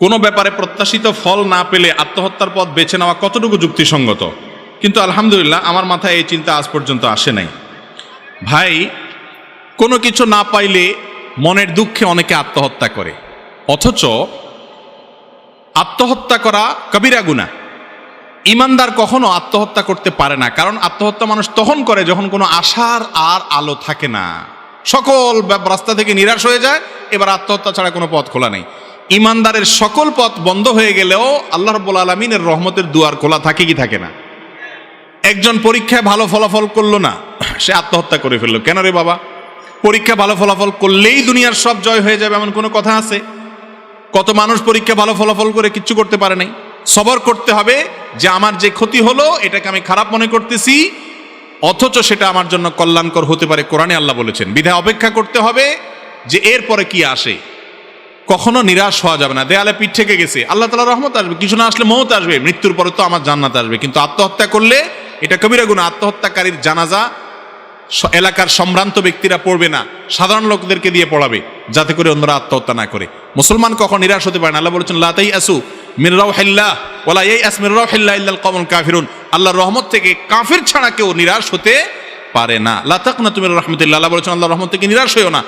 কোনো ব্যাপারে প্রত্যাশিত ফল না পেলে আত্মহত্যার পথ বেছে নেওয়া কতটুকু যুক্তিসঙ্গত? কিন্তু আলহামদুলিল্লাহ, আমার মাথায় এই চিন্তা আজ পর্যন্ত আসে নাই। ভাই, কোনো কিছু না পাইলে মনের দুঃখে অনেকে আত্মহত্যা করে। অথচ আত্মহত্যা করা কবিরা গুনা ইমানদার কখনো আত্মহত্যা করতে পারে না, কারণ আত্মহত্যা মানুষ তখন করে যখন কোনো আশার আর আলো থাকে না। সকল রাস্তা থেকে নিরাশ হয়ে যায়, এবার আত্মহত্যা ছাড়া কোনো পথ খোলা নেই। ইমানদারের সকল পথ বন্ধ হয়ে গেলেও আল্লাহ রব্বুল আলমিনের রহমতের দুয়ার খোলা থাকে কি থাকে না? একজন পরীক্ষায় ভালো ফলাফল করল না, সে আত্মহত্যা করে ফেলল। কেন রে বাবা? পরীক্ষা ভালো ফলাফল করলেই দুনিয়ার সব জয় হয়ে যাবে এমন কোনো কথা আছে? কত মানুষ পরীক্ষা ভালো ফলাফল করে কিচ্ছু করতে পারে নাই। সবর করতে হবে যে আমার যে ক্ষতি হলো, এটাকে আমি খারাপ মনে করতেছি, অথচ সেটা আমার জন্য কল্যাণকর হতে পারে। কোরআনে আল্লাহ বলেছেন, বিধায় অপেক্ষা করতে হবে যে এরপরে কি আসে? কখনো নিরাশ হওয়া যাবে না। দেয়ালে পিঠ থেকে গেছে। আল্লাহ তালা রহমত আসবে। কিছু না আসলে মৌত আসবে। মৃত্যুর পরে তো আমার জান্নাত আসবে। কিন্তু আত্মহত্যা করলে এটা কবিরা গুণ। আত্মহত্যাকারীর জানাজা এলাকার সম্ভ্রান্ত ব্যক্তিরা পড়বে না। সাধারণ লোকদেরকে দিয়ে পড়াবে, যাতে করে অন্যরা আত্মহত্যা না করে। মুসলমান কখন নিরাশ হতে পারে না। আল্লাহ বলেছেন লাতাই আসু মিররাও হেল্লাহ ওলা এই আস মিররাও হেল্লাহ ইল্লাল কমল কাফিরুন। আল্লাহর রহমত থেকে কাফির ছাড়া কেউ নিরাশ হতে পারে না। লাতাক না তুমি রহমতুল্লাহ। আল্লাহ বলেছেন আল্লাহ রহমত থেকে নিরাশ হইও না।